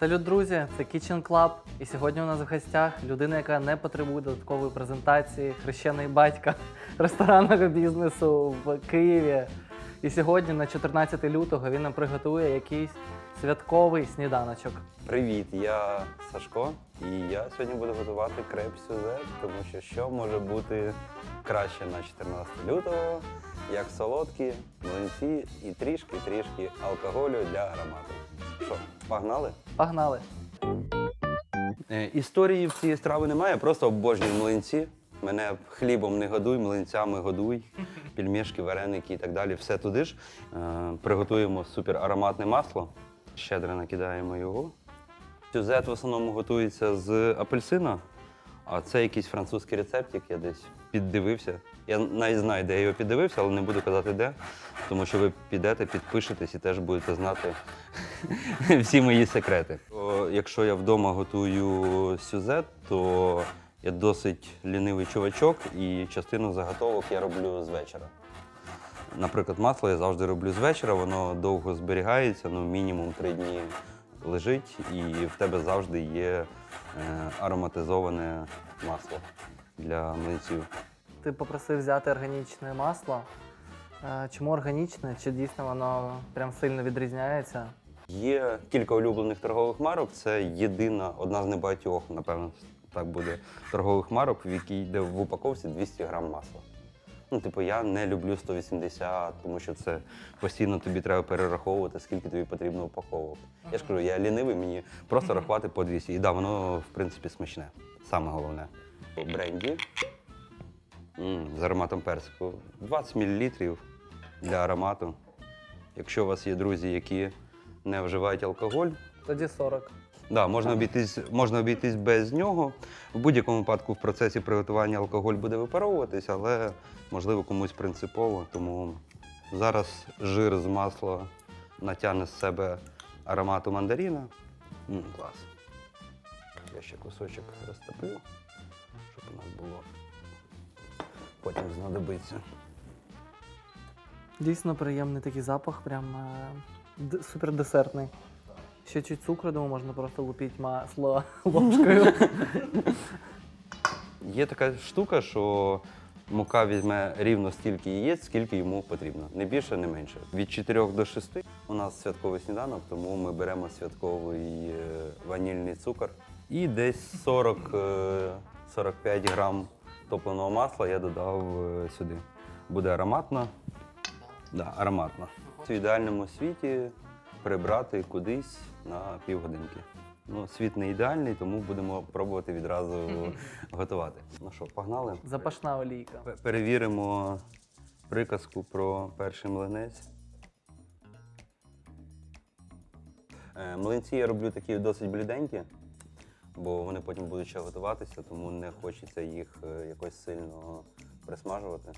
Салют, друзі! Це Kitchen Club. І сьогодні у нас в гостях людина, яка не потребує додаткової презентації, хрещений батька ресторанного бізнесу в Києві. І сьогодні, на 14 лютого, він нам приготує якийсь святковий сніданочок. Привіт, я Сашко, і я сьогодні буду готувати креп сюзе, тому що що може бути краще на 14 лютого, як солодкі млинці і трішки-трішки алкоголю для аромату. Що, погнали? Погнали! Е, Історії в цієї страви немає, просто обожнюю млинці. Мене хлібом не годуй, млинцями годуй, пельмешки, вареники і так далі. Все туди ж. Е, приготуємо супер ароматне масло. Щедро накидаємо його. Сюзет в основному готується з апельсина, а це якийсь французький рецептик, я десь піддивився. Я навіть знаю, де я його піддивився, але не буду казати де, тому що ви підете, підпишетесь і теж будете знати всі мої секрети. Якщо я вдома готую сюзет, то я досить лінивий чувачок і частину заготовок я роблю з вечора. Наприклад, масло я завжди роблю з вечора, воно довго зберігається, ну мінімум три дні лежить, і в тебе завжди є е, ароматизоване масло для млинців. Ти попросив взяти органічне масло. Е, Чому органічне? Чи дійсно воно прям сильно відрізняється? Є кілька улюблених торгових марок. Це єдина, одна з небагатьох, напевно, так буде торгових марок, в якій йде в упаковці 200 грам масла. Ну, типу, я не люблю 180, тому що це постійно тобі треба перераховувати, скільки тобі потрібно упаковок. Я ж кажу, я лінивий, мені просто рахувати по 200. І да, воно, в принципі, смачне. Саме головне. Бренді. М, з ароматом персику. 20 мл для аромату. Якщо у вас є друзі, які не вживають алкоголь, Тоді 40. Да, можна обійтись, можна обійтись без нього. В будь-якому випадку в процесі приготування алкоголь буде випаровуватись, але можливо комусь принципово. Тому зараз жир з масла натягне з себе аромату мандаріна. М, клас. Я ще кусочок розтоплю, щоб у нас було. Потім знадобиться. Дійсно приємний такий запах, прям е, супер десертний. Ще чуть цукру, думаю, можна просто лупити масло ложкою. Є така штука, що мука візьме рівно стільки яєць, скільки йому потрібно. Не більше, не менше. Від 4 до 6 у нас святковий сніданок, тому ми беремо святковий е, ванільний цукор. І десь 40, е, 45 грам топленого масла я додав е, сюди. Буде ароматно. Да, ароматно. В ідеальному світі прибрати кудись на півгодинки. Ну, світ не ідеальний, тому будемо пробувати відразу готувати. Ну що, погнали? Запашна олійка. Перевіримо приказку про перший млинець. Е, Млинці я роблю такі досить бліденькі, бо вони потім будуть ще готуватися, тому не хочеться їх е, якось сильно присмажувати.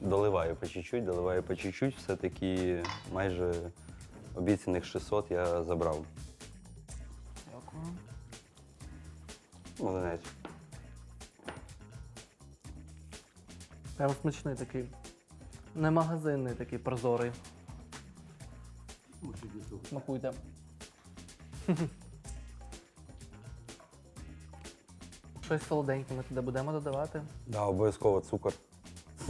Доливаю по чуть-чуть, доливаю по чуть-чуть, все-таки майже обіцяних 600 я забрав. Дякую. Млинець. Прям смачний такий. Не магазинний такий прозорий. Смакуйте. Щось солоденьке ми туди будемо додавати. Да, обов'язково цукор.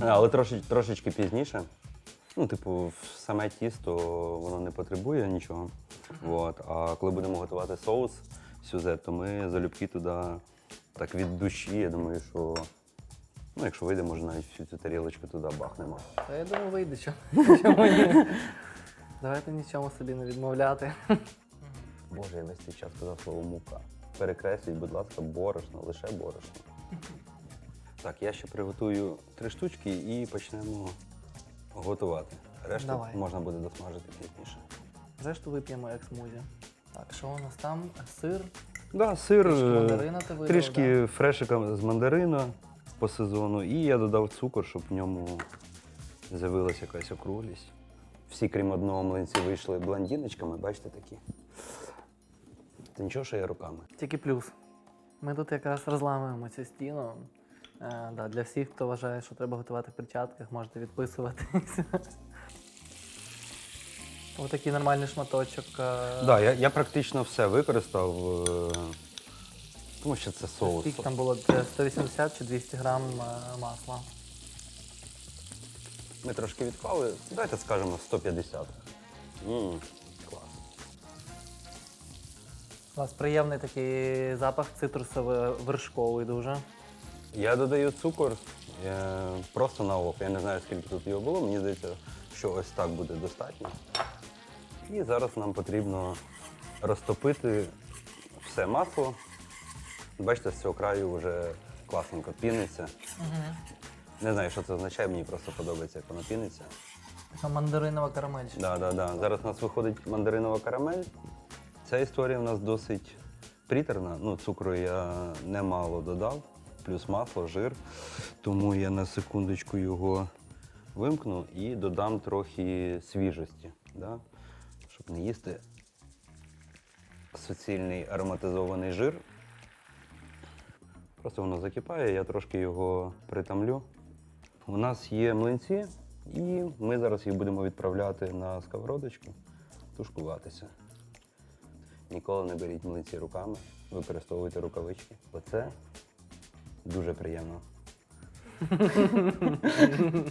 Е, Але трошечки, трошечки пізніше. Ну, типу, в саме тісто воно не потребує нічого. От. А коли будемо готувати соус сюзет, то ми залюбки туди так від душі. Я думаю, що ну, якщо вийде, може навіть всю цю тарілочку туди бахнемо. Та я думаю, вийде, що чому ні. Давайте нічому собі не відмовляти. Боже, я весь цей час казав слово мука. Перекресліть, будь ласка, борошно, лише борошно. Так, я ще приготую три штучки і почнемо готувати. Решту Давай. можна буде досмажити пізніше. Решту вип'ємо як смузі. Так, що у нас там? Сир. Да, сир, Трішки е, мандарина ти видав, трішки фрешика з мандарина по сезону, і я додав цукор, щоб в ньому з'явилася якась округлість. Всі, крім одного млинці, вийшли блондіночками, бачите такі. Та нічого, що я руками. Тільки плюс. Ми тут якраз розламуємо цю стіну. Е, да, для всіх, хто вважає, що треба готувати в перчатках, можете відписуватись. Ось такий нормальний шматочок. е, Да, я, я практично все використав, е, тому що це соус. Скільки там було Це 180 чи 200 грам е, масла. Ми трошки відклали, давайте скажемо 150. м клас. У вас приємний такий запах цитрусовий вершковий дуже. Я додаю цукор е, просто на око. Я не знаю, скільки тут його було. Мені здається, що ось так буде достатньо. І зараз нам потрібно розтопити все масло. Бачите, з цього краю вже класненько піниться. Не знаю, що це означає, мені просто подобається, як воно піниться. Така мандаринова карамель. Да, да, да. Зараз у нас виходить мандаринова карамель. Ця історія у нас досить притерна. Ну, цукру я немало додав, плюс масло, жир. Тому я на секундочку його вимкну і додам трохи свіжості, да? щоб не їсти суцільний ароматизований жир. Просто воно закипає, я трошки його притамлю. У нас є млинці, і ми зараз їх будемо відправляти на сковородочку, тушкуватися. Ніколи не беріть млинці руками, використовуйте рукавички. Оце дуже приємно.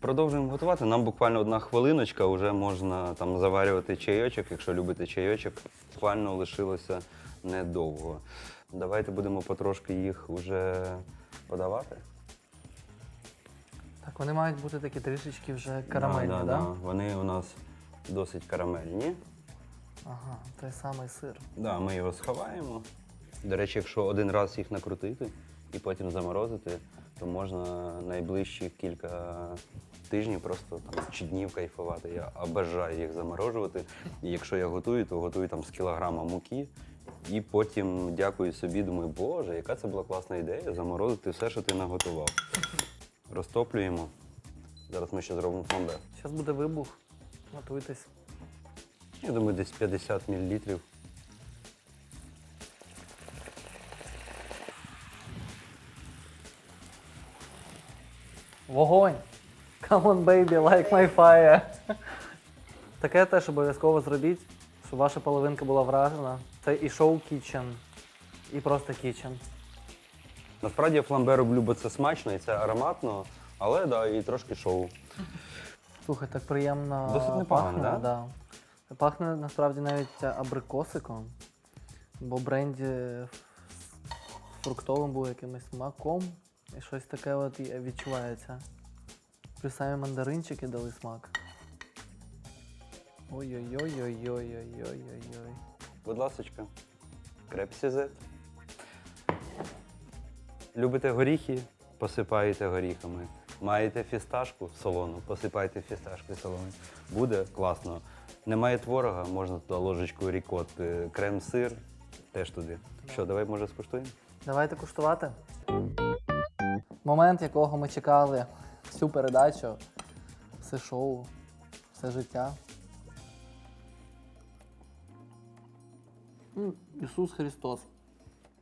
Продовжуємо готувати. Нам буквально одна хвилиночка, вже можна там заварювати чайочок, якщо любите чайочок. Буквально лишилося недовго. Давайте будемо потрошки їх вже подавати. Так, вони мають бути такі трішечки вже карамельні, да, да, да. Вони у нас досить карамельні. Ага, той самий сир. Да, ми його сховаємо. До речі, якщо один раз їх накрутити і потім заморозити, то можна найближчі кілька тижнів просто там чи днів кайфувати. Я обожаю їх заморожувати. І якщо я готую, то готую там з кілограма муки. І потім дякую собі, думаю, боже, яка це була класна ідея заморозити все, що ти наготував. Розтоплюємо. Зараз ми ще зробимо фонде. Зараз буде вибух. Готуйтесь. Я думаю, десь 50 мл. Вогонь! Come on, baby, like my fire. Таке теж обов'язково зробіть, щоб ваша половинка була вражена. Це і шоу кічен, і просто кічен. Насправді я фламбе роблю, бо це смачно і це ароматно, але да, і трошки шоу. Слухай, так приємно. Досить непогано, пахне, да? да. Пахне насправді навіть абрикосиком, бо бренді фруктовим був якимось маком. І щось таке от відчувається. Плюс самі мандаринчики дали смак. Ой-ой-ой-ой-ой-ой-ой-ой. Будь ласка, крепсізет. Любите горіхи, посипаєте горіхами. Маєте фісташку солону, посипайте фісташкою солону. Буде класно. Немає творога, можна туди ложечку рікотти, крем-сир, теж туди. Що, давай може скуштуємо? Давайте куштувати. Момент, якого ми чекали всю передачу, все шоу, все життя. М, Ісус Христос.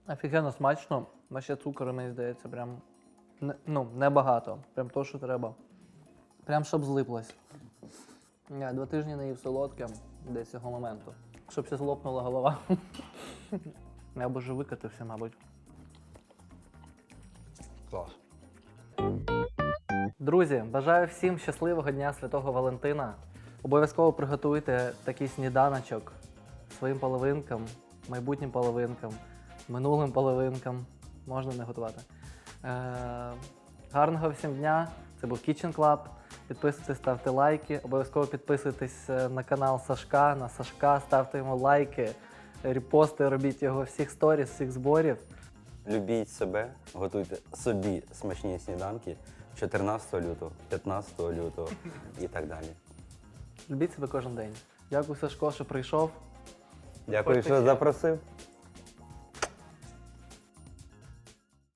Офігенно смачно. А ще цукору, мені здається, прям не, ну, небагато. Прям то, що треба. Прям щоб злиплось. Я два тижні не їв солодке десь цього моменту. Щоб ще злопнула голова. Я б уже викатився, мабуть. Клас. Друзі, бажаю всім щасливого дня Святого Валентина. Обов'язково приготуйте такий сніданочок своїм половинкам, майбутнім половинкам, минулим половинкам. Можна не готувати. Е- гарного всім дня! Це був Kitchen Club. Підписуйтесь, ставте лайки. Обов'язково підписуйтесь е, на канал Сашка, на Сашка, ставте йому лайки, репости, робіть його всіх сторіс, всіх зборів. Любіть себе, готуйте собі смачні сніданки 14 лютого, 15 лютого і так далі. Любіть себе кожен день. Дякую, Сашко, що прийшов. Дякую, що запросив.